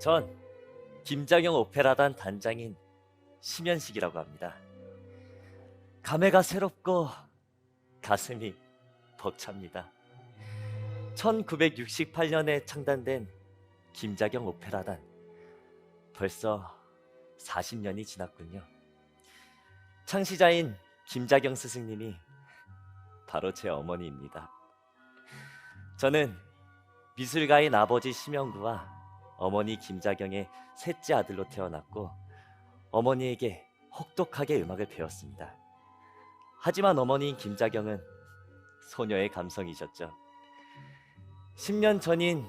전 김장영 오페라단 단장인 심연식이라고 합니다. 감회가 새롭고 가슴이 벅찹니다. 1968년에 창단된 김자경 오페라단. 벌써 40년이 지났군요. 창시자인 김자경 스승님이 바로 제 어머니입니다. 저는 미술가인 아버지 심영구와 어머니 김자경의 셋째 아들로 태어났고 어머니에게 혹독하게 음악을 배웠습니다. 하지만 어머니인 김자경은 소녀의 감성이셨죠. 10년 전인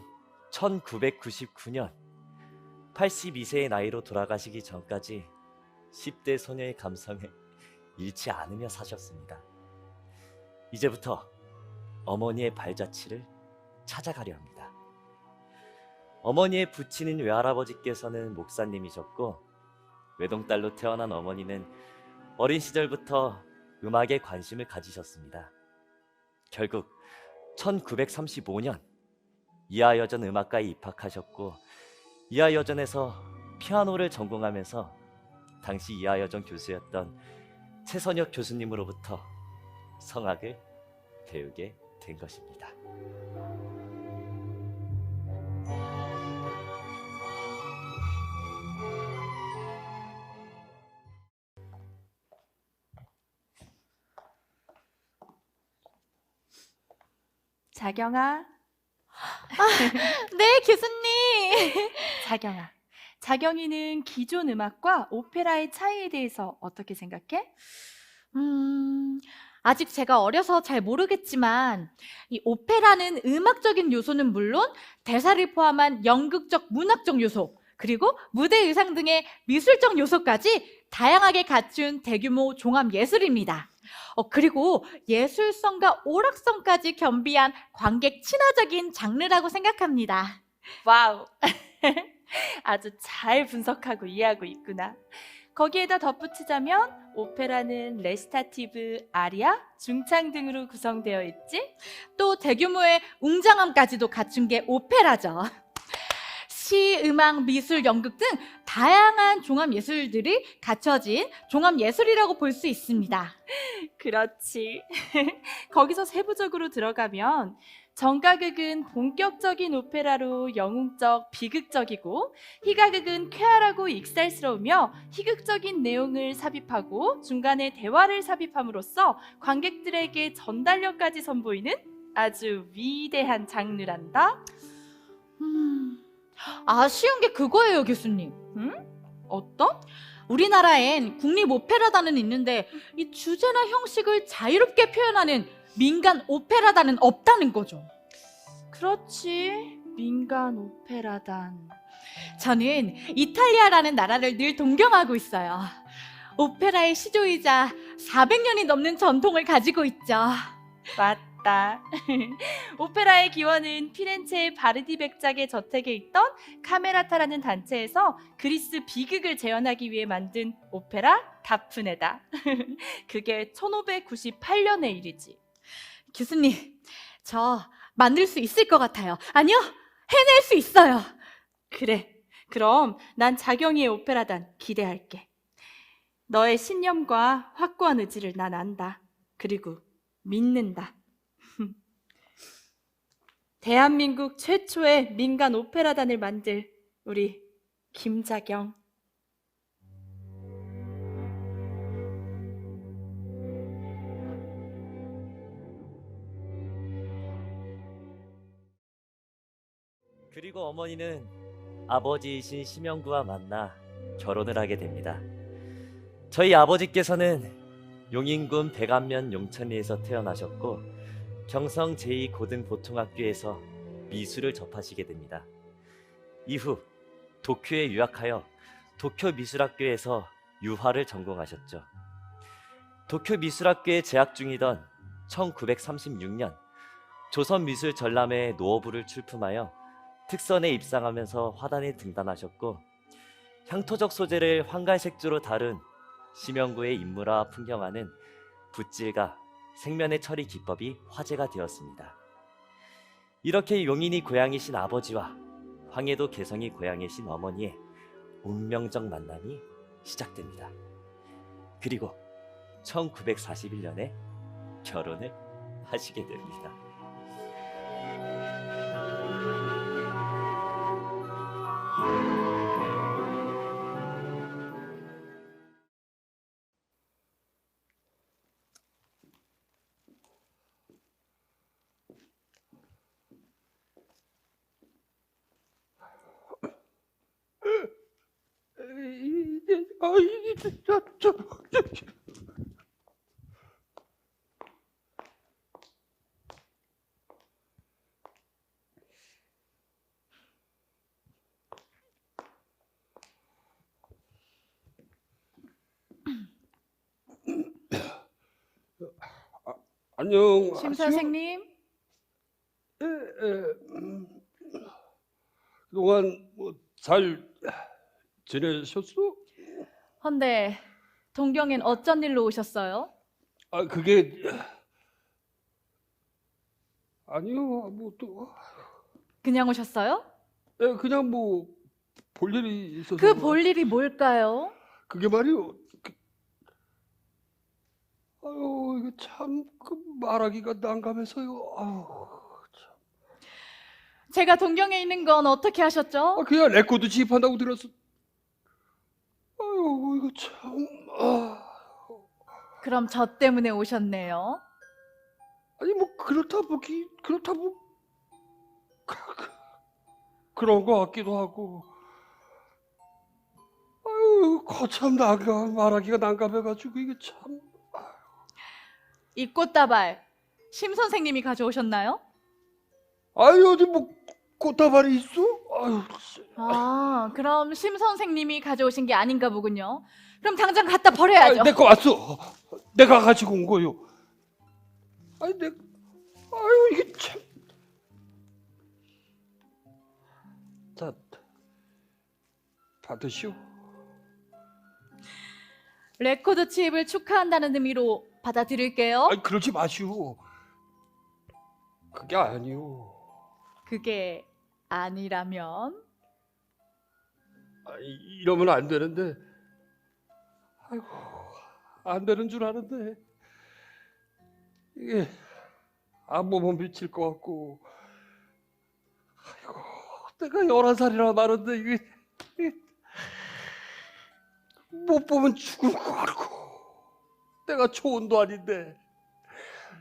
1999년 82세의 나이로 돌아가시기 전까지 10대 소녀의 감성에 잃지 않으며 사셨습니다. 이제부터 어머니의 발자취를 찾아가려 합니다. 어머니의 부친인 외할아버지께서는 목사님이셨고 외동딸로 태어난 어머니는 어린 시절부터 음악에 관심을 가지셨습니다. 결국 1935년 이하여전 음악과에 입학하셨고 이하여전에서 피아노를 전공하면서 당시 이하여전 교수였던 최선혁 교수님으로부터 성악을 배우게 된 것입니다. 자경아, 네, 교수님. 자경아. 자경이는 기존 음악과 오페라의 차이에 대해서 어떻게 생각해? 음, 아직 제가 어려서 잘 모르겠지만, 이 오페라는 음악적인 요소는 물론 대사를 포함한 연극적, 문학적 요소, 그리고 무대 의상 등의 미술적 요소까지 다양하게 갖춘 대규모 종합 예술입니다. 어, 그리고 예술성과 오락성까지 겸비한 관객 친화적인 장르라고 생각합니다. 와우. 아주 잘 분석하고 이해하고 있구나. 거기에다 덧붙이자면 오페라는 레시타티브, 아리아, 중창 등으로 구성되어 있지? 또 대규모의 웅장함까지도 갖춘 게 오페라죠. 시, 음악, 미술, 연극 등 다양한 종합 예술들이 갖춰진 종합 예술이라고 볼 수 있습니다. 그렇지. 거기서 세부적으로 들어가면 정가극은 본격적인 오페라로 영웅적, 비극적이고 희가극은 쾌활하고 익살스러우며 희극적인 내용을 삽입하고 중간에 대화를 삽입함으로써 관객들에게 전달력까지 선보이는 아주 위대한 장르란다. 음, 아쉬운 게 그거예요, 교수님. 어떤? 우리나라엔 국립 오페라단은 있는데 이 주제나 형식을 자유롭게 표현하는 민간 오페라단은 없다는 거죠. 그렇지. 민간 오페라단. 저는 이탈리아라는 나라를 늘 동경하고 있어요. 오페라의 시조이자 400년이 넘는 전통을 가지고 있죠. 맞 다. 오페라의 기원은 피렌체의 바르디 백작의 저택에 있던 카메라타라는 단체에서 그리스 비극을 재현하기 위해 만든 오페라 다프네다. 그게 1598년의 일이지. 교수님, 저 만들 수 있을 것 같아요. 아니요, 해낼 수 있어요. 그래. 그럼 난 자경이의 오페라단 기대할게. 너의 신념과 확고한 의지를 난 안다. 그리고 믿는다. 대한민국 최초의 민간 오페라단을 만들 우리 김자경. 그리고 어머니는 아버지이신 심영구와 만나 결혼을 하게 됩니다. 저희 아버지께서는 용인군 백안면 용천리에서 태어나셨고 경성 제2고등보통학교에서 미술을 접하시게 됩니다. 이후 도쿄에 유학하여 도쿄 미술학교에서 유화를 전공하셨죠. 도쿄 미술학교에 재학 중이던 1936년 조선미술 전람회 노어부를 출품하여 특선에 입상하면서 화단에 등단하셨고 향토적 소재를 황갈색조로 다룬 심영구의 인물화 풍경화는 붓질과 생면의 처리 기법이 화제가 되었습니다. 이렇게 용인이 고향이신 아버지와 황해도 개성이 고향이신 어머니의 운명적 만남이 시작됩니다. 그리고 1941년에 결혼을 하시게 됩니다. 아, 이게 저, 저, 저, 아, 안녕. 심 아시오? 선생님, 에, 에, 음, 그동안 뭐 잘 지내셨어? 헌데 동경엔 어쩐 일로 오셨어요? 아 그게 아니요 뭐또 그냥 오셨어요? 그냥 뭐 볼 일이 있어서 그 볼 일이 뭘까요? 그게 말이요 그, 아유 이거 참그 말하기가 난감해서요 아유 참. 제가 동경에 있는 건 어떻게 하셨죠? 아 그냥 레코드 지입한다고 들었어 아유 이거 참 아. 그럼 저 때문에 오셨네요. 아니 뭐 그렇다 보기 그렇다 그- 그- 그런 거 같기도 하고 아유 거참 나가 말하기가 난감해가지고 이게 참 이 꽃다발 심 선생님이 가져오셨나요? 아유 어디 뭐 꽃다발이 있어? 아유. 아, 그럼 심 선생님이 가져오신 게 아닌가 보군요. 그럼 당장 갖다 버려야죠. 내 거 왔어 내가 가지고 온 거요 아니 내 아유 이게 참 자, 받으시오 레코드 칩을 축하한다는 의미로 받아들일게요. 아니 그러지 마시오. 그게 아니오. 그게 아니라면 아니, 이러면 안 되는데. 아이고 안 되는 줄 아는데 이게 안 보면 미칠 것 같고. 아이고 내가 열한 살이나 많은데 이게, 이게 못 보면 죽을 것 같고. 내가 초혼도 아닌데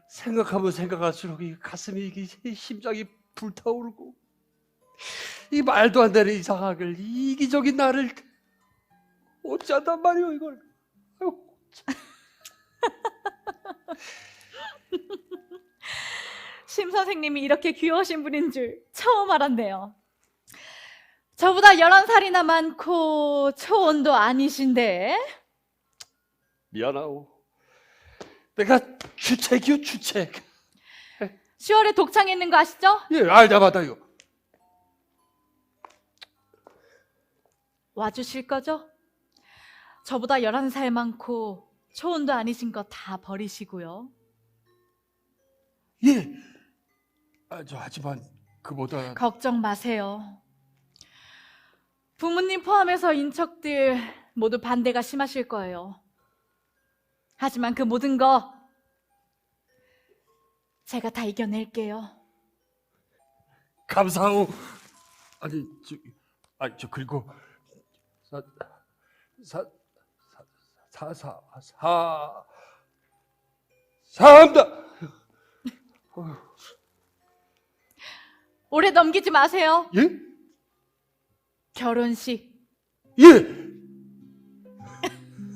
생각하면 생각할수록 이 가슴이 이게 심장이 불타오르고 이 말도 안 되는 이상하길 이기적인 나를 어찌한단 말이오 이걸. 아이고, 심 선생님이 이렇게 귀여우신 분인 줄 처음 알았네요. 저보다 11살이나 많고 초혼도 아니신데. 미안하오. 내가 주책이요 주책. 10월에 독창에 있는 거 아시죠? 예 알다마다요 와주실 거죠? 저보다 11살 많고 초혼도 아니신 거 다 버리시고요. 예 아, 저, 하지만 그보다 걱정 마세요. 부모님 포함해서 인척들 모두 반대가 심하실 거예요. 하지만 그 모든 거 제가 다 이겨낼게요. 감사하오. 아니 저, 아니 저 그리고 사 사 사 사 사 사 사한다. 오래 넘기지 마세요. 예? 결혼식 예.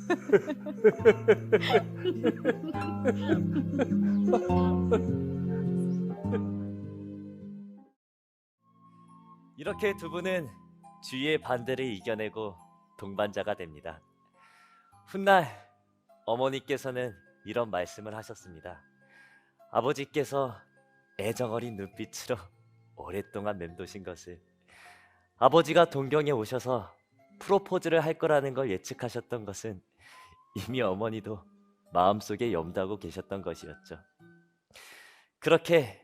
이렇게 두 분은 주위의 반대를 이겨내고 동반자가 됩니다. 훗날 어머니께서는 이런 말씀을 하셨습니다. 아버지께서 애정어린 눈빛으로 오랫동안 맴도신 것을 아버지가 동경에 오셔서 프로포즈를 할 거라는 걸 예측하셨던 것은 이미 어머니도 마음속에 염두하고 계셨던 것이었죠. 그렇게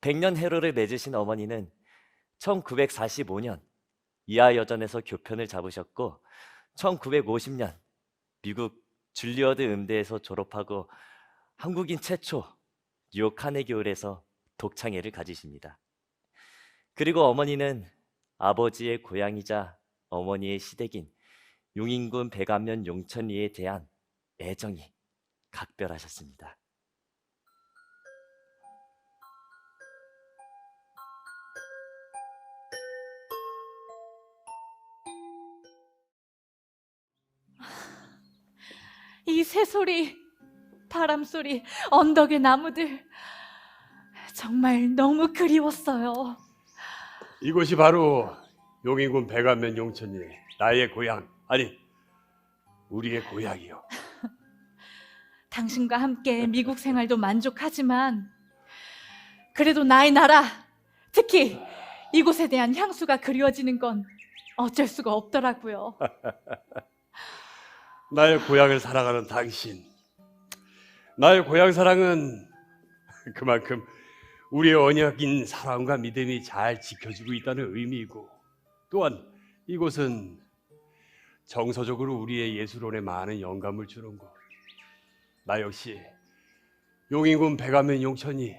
백년 해로를 맺으신 어머니는 1945년 이하 여전에서 교편을 잡으셨고 1950년 미국 줄리어드 음대에서 졸업하고 한국인 최초 뉴욕 카네기홀에서 독창회를 가지십니다. 그리고 어머니는 아버지의 고향이자 어머니의 시댁인 용인군 백안면 용천리에 대한 애정이 각별하셨습니다. 이 새소리, 바람소리, 언덕의 나무들. 정말 너무 그리웠어요. 이곳이 바로 용인군 백안면 용천리 나의 고향 아니 우리의 고향이요. 당신과 함께 미국 생활도 만족하지만, 그래도 나의 나라, 특히 이곳에 대한 향수가 그리워지는 건 어쩔 수가 없더라고요. 나의 고향을 사랑하는 당신. 나의 고향 사랑은 그만큼 우리의 언약인 사랑과 믿음이 잘 지켜지고 있다는 의미이고 또한 이곳은 정서적으로 우리의 예술원에 많은 영감을 주는 곳. 나 역시 용인군 백안면 용천이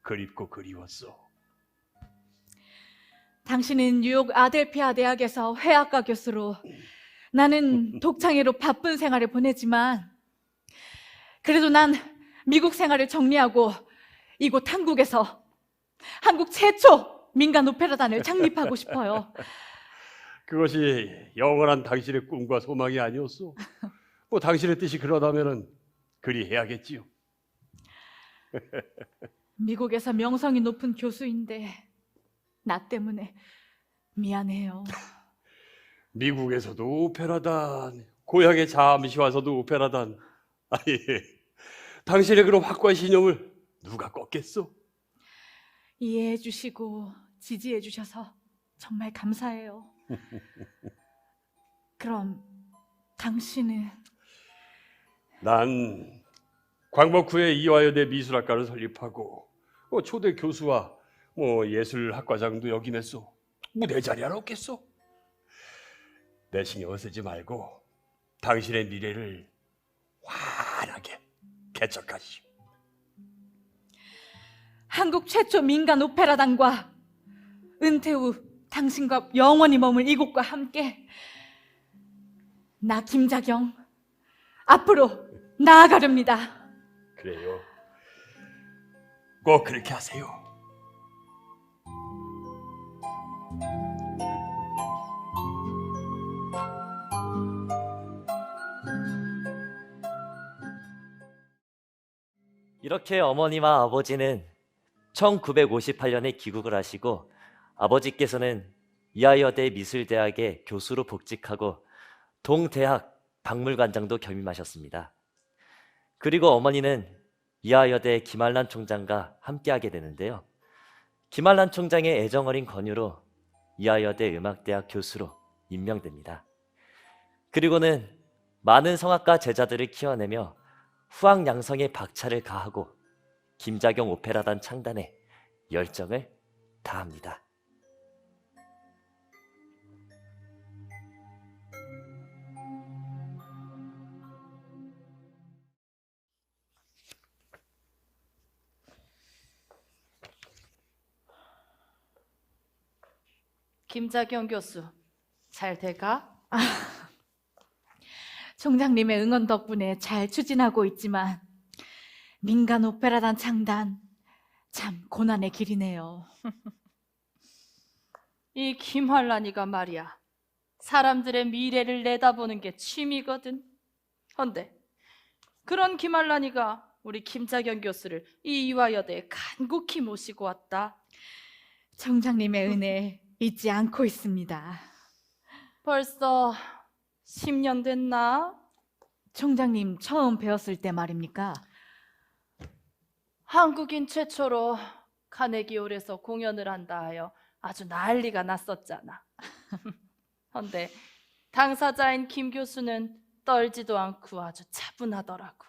그립고 그리웠어. 당신은 뉴욕 아델피아 대학에서 회화과 교수로 나는 독창회로 바쁜 생활을 보내지만 그래도 난 미국 생활을 정리하고 이곳 한국에서 한국 최초 민간 오페라단을 창립하고 싶어요. 그것이 영원한 당신의 꿈과 소망이 아니었어. 뭐 당신의 뜻이 그러다면은 그리 해야겠지요. 미국에서 명성이 높은 교수인데 나 때문에 미안해요. 미국에서도 오페라단, 고향에 잠시 와서도 오페라단. 아니, 당신의 그런 확고한 신념을 누가 꺾겠어? 이해해 주시고 지지해 주셔서 정말 감사해요. 그럼 당신은 난 광복 후에 이화여대 미술학과를 설립하고 뭐 초대 교수와 뭐 예술학과장도 역임했어. 무대 자리 하나 없겠어? 내 신경 쓰지 말고 당신의 미래를 환하게 개척하시오. 한국 최초 민간 오페라단과 은퇴 후 당신과 영원히 머물 이곳과 함께 나 김자경 앞으로 나아가렵니다. 그래요. 꼭 그렇게 하세요. 이렇게 어머니와 아버지는 1958년에 귀국을 하시고 아버지께서는 이하여대 미술대학의 교수로 복직하고 동대학 박물관장도 겸임하셨습니다. 그리고 어머니는 이하여대 김한란 총장과 함께하게 되는데요. 김한란 총장의 애정어린 권유로 이하여대 음악대학 교수로 임명됩니다. 그리고는 많은 성악가 제자들을 키워내며 후학 양성에 박차를 가하고 김자경 오페라단 창단에 열정을 다합니다. 김자경 교수, 잘 돼가? 총장님의 응원 덕분에 잘 추진하고 있지만 민간 오페라단 창단 참 고난의 길이네요. 이 김환란이가 말이야. 사람들의 미래를 내다보는 게 취미거든. 헌데 그런 김환란이가 우리 김자경 교수를 이 이화여대에 간곡히 모시고 왔다. 총장님의 은혜 잊지 않고 있습니다. 벌써 10년 됐나? 총장님 처음 배웠을 때 말입니까? 한국인 최초로 카네기홀에서 공연을 한다 하여 아주 난리가 났었잖아. 헌데 당사자인 김 교수는 떨지도 않고 아주 차분하더라고.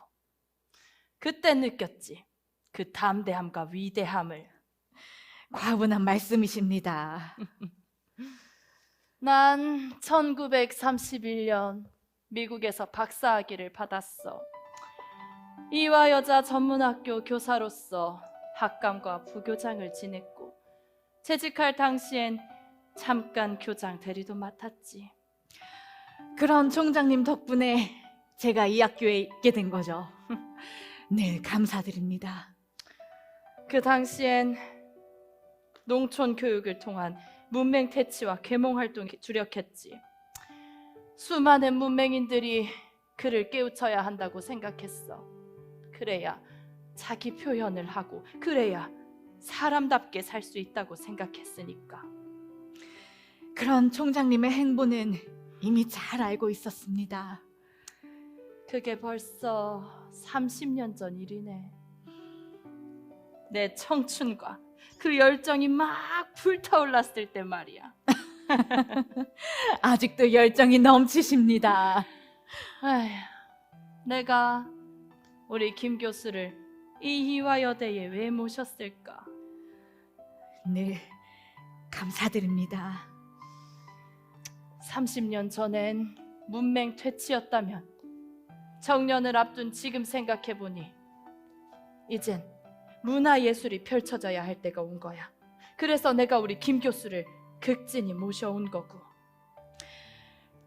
그때 느꼈지. 그 담대함과 위대함을. 과분한 말씀이십니다. 난 1931년 미국에서 박사학위를 받았어. 이화 여자 전문학교 교사로서 학감과 부교장을 지냈고 재직할 당시엔 잠깐 교장 대리도 맡았지. 그런 총장님 덕분에 제가 이 학교에 있게 된 거죠. 네, 감사드립니다. 그 당시엔 농촌 교육을 통한 문맹 퇴치와 계몽 활동에 주력했지. 수많은 문맹인들이 그를 깨우쳐야 한다고 생각했어. 그래야 자기 표현을 하고 그래야 사람답게 살 수 있다고 생각했으니까. 그런 총장님의 행보는 이미 잘 알고 있었습니다. 그게 벌써 30년 전 일이네. 내 청춘과 그 열정이 막 불타올랐을 때 말이야. 아직도 열정이 넘치십니다. 아휴, 내가 우리 김 교수를 이희화 여대에 왜 모셨을까? 네, 감사드립니다. 30년 전엔 문맹 퇴치였다면 정년을 앞둔 지금 생각해보니 이젠 문화 예술이 펼쳐져야 할 때가 온 거야. 그래서 내가 우리 김 교수를 극진히 모셔온 거고.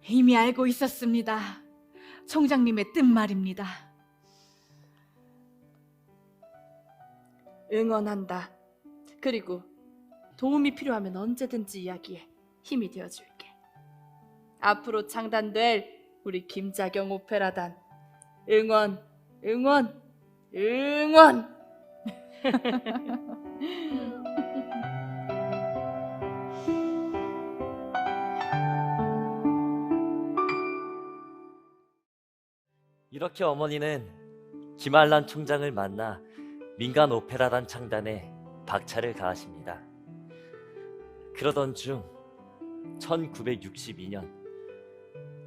이미 알고 있었습니다. 총장님의 뜻 말입니다. 응원한다. 그리고 도움이 필요하면 언제든지 이야기해. 힘이 되어줄게. 앞으로 창단될 우리 김자경 오페라단 응원, 응원, 응원. 이렇게 어머니는 김알란 총장을 만나 민간 오페라단 창단에 박차를 가하십니다. 그러던 중 1962년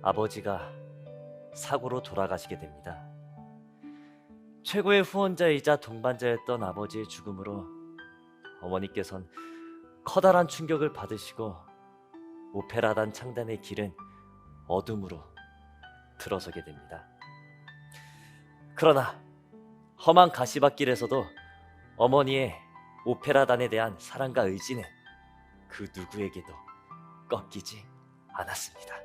아버지가 사고로 돌아가시게 됩니다. 최고의 후원자이자 동반자였던 아버지의 죽음으로 어머니께선 커다란 충격을 받으시고 오페라단 창단의 길은 어둠으로 들어서게 됩니다. 그러나 험한 가시밭길에서도 어머니의 오페라단에 대한 사랑과 의지는 그 누구에게도 꺾이지 않았습니다.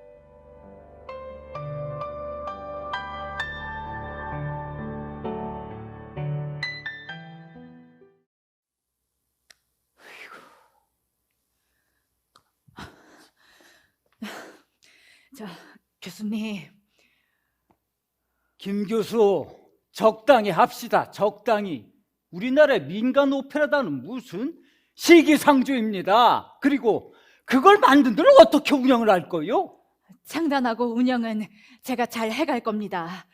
교수님. 김 교수, 적당히 합시다. 적당히. 우리나라의 민간 오페라단은 무슨 시기상조입니다. 그리고 그걸 만든 데는 어떻게 운영을 할 거요? 창단하고 운영은 제가 잘 해갈 겁니다.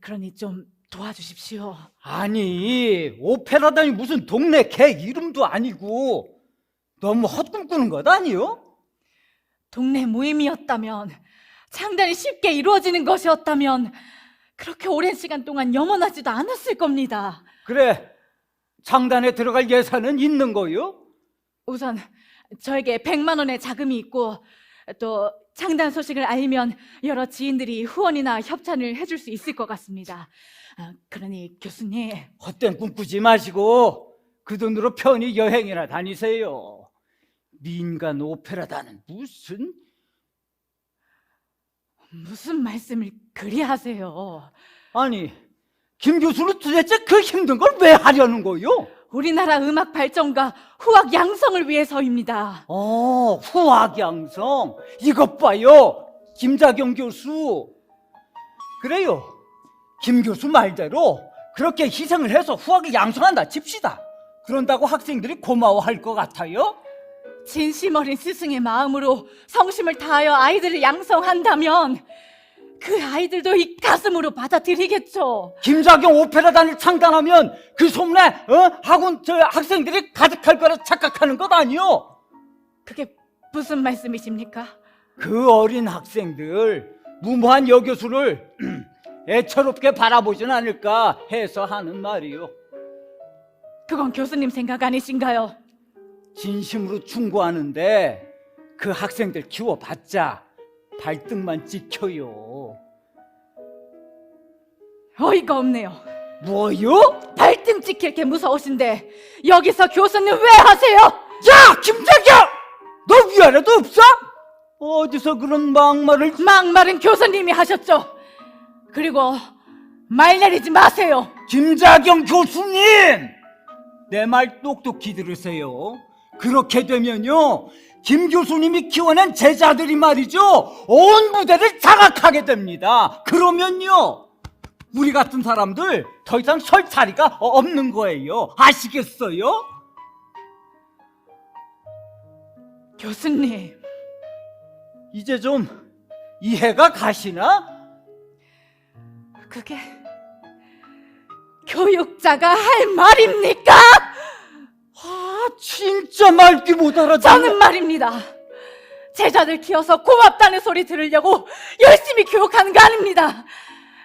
그러니 좀 도와주십시오. 아니, 오페라단이 무슨 동네 개 이름도 아니고 너무 헛꿈꾸는 것 아니요? 동네 모임이었다면, 창단이 쉽게 이루어지는 것이었다면, 그렇게 오랜 시간 동안 염원하지도 않았을 겁니다. 그래, 창단에 들어갈 예산은 있는 거요? 우선 저에게 100만 원의 자금이 있고 또 창단 소식을 알면 여러 지인들이 후원이나 협찬을 해줄 수 있을 것 같습니다. 아, 그러니 교수님 헛된 꿈 꾸지 마시고 그 돈으로 편히 여행이나 다니세요. 민간 오페라단은 무슨 무슨 말씀을 그리 하세요? 아니 김 교수는 도대체 그 힘든 걸 왜 하려는 거요? 우리나라 음악 발전과 후학 양성을 위해서입니다. 어 후학 양성 이것 봐요 김자경 교수 그래요 김 교수 말대로 그렇게 희생을 해서 후학을 양성한다 칩시다 그런다고 학생들이 고마워할 것 같아요? 진심 어린 스승의 마음으로 성심을 다하여 아이들을 양성한다면 그 아이들도 이 가슴으로 받아들이겠죠. 김자경 오페라단을 창단하면 그 소문에 어? 학원 저 학생들이 가득할 거라 착각하는 것 아니요? 그게 무슨 말씀이십니까? 그 어린 학생들 무모한 여교수를 애처롭게 바라보진 않을까 해서 하는 말이요. 그건 교수님 생각 아니신가요? 진심으로 충고하는데 그 학생들 키워봤자 발등만 찍혀요. 어이가 없네요. 뭐요? 발등 찍힐 게 무서우신데 여기서 교수는 왜 하세요? 야, 김자기야! 너 위아래도 없어? 어디서 그런 막말을 막말은 교수님이 하셨죠. 그리고 말 내리지 마세요. 김자경 교수님! 내 말 똑똑히 들으세요. 그렇게 되면요, 김 교수님이 키워낸 제자들이 말이죠, 온 무대를 장악하게 됩니다. 그러면요, 우리 같은 사람들 더 이상 설 자리가 없는 거예요. 아시겠어요? 교수님, 이제 좀 이해가 가시나? 그게 교육자가 할 말입니까? 아, 진짜 말귀 못 알아듣네. 저는 말입니다. 제자들 키워서 고맙다는 소리 들으려고 열심히 교육하는 거 아닙니다.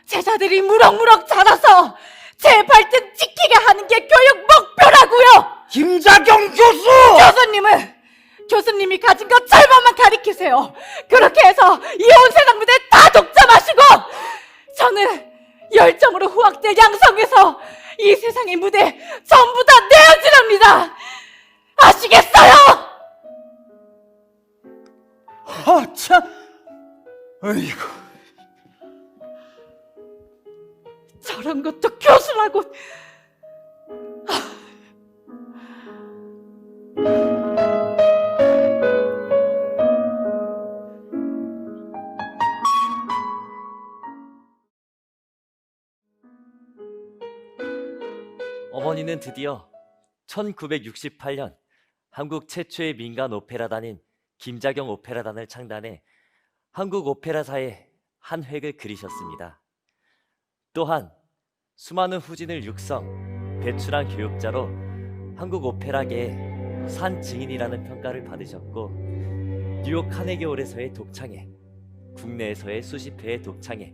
제자들이 무럭무럭 자라서 제 발등 지키게 하는 게 교육 목표라고요. 김자경 교수! 교수님은 교수님이 가진 것 절반만 가리키세요. 그렇게 해서 이 온 세상 무대 다 독점하시고 저는 열정으로 후학들 양성해서 이 세상의 무대 전부 다 내어주랍니다. 아시겠어요? 아, 참. 아이고. 저런 것도 교수라고. 어머니는 드디어 1968년 한국 최초의 민간 오페라단인 김자경 오페라단을 창단해 한국 오페라사의 한 획을 그리셨습니다. 또한 수많은 후진을 육성, 배출한 교육자로 한국 오페라계의 산 증인이라는 평가를 받으셨고 뉴욕 카네기홀에서의 독창회, 국내에서의 수십 회의 독창회,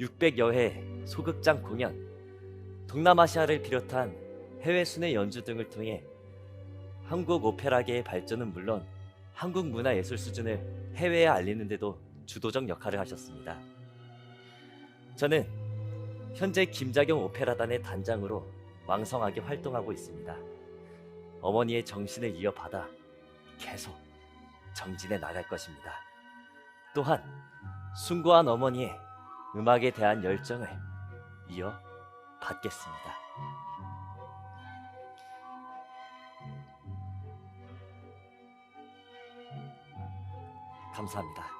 600여 회 소극장 공연, 동남아시아를 비롯한 해외 순회 연주 등을 통해 한국 오페라계의 발전은 물론 한국 문화 예술 수준을 해외에 알리는 데도 주도적 역할을 하셨습니다. 저는 현재 김자경 오페라단의 단장으로 왕성하게 활동하고 있습니다. 어머니의 정신을 이어받아 계속 정진해 나갈 것입니다. 또한 숭고한 어머니의 음악에 대한 열정을 이어 받겠습니다. 감사합니다.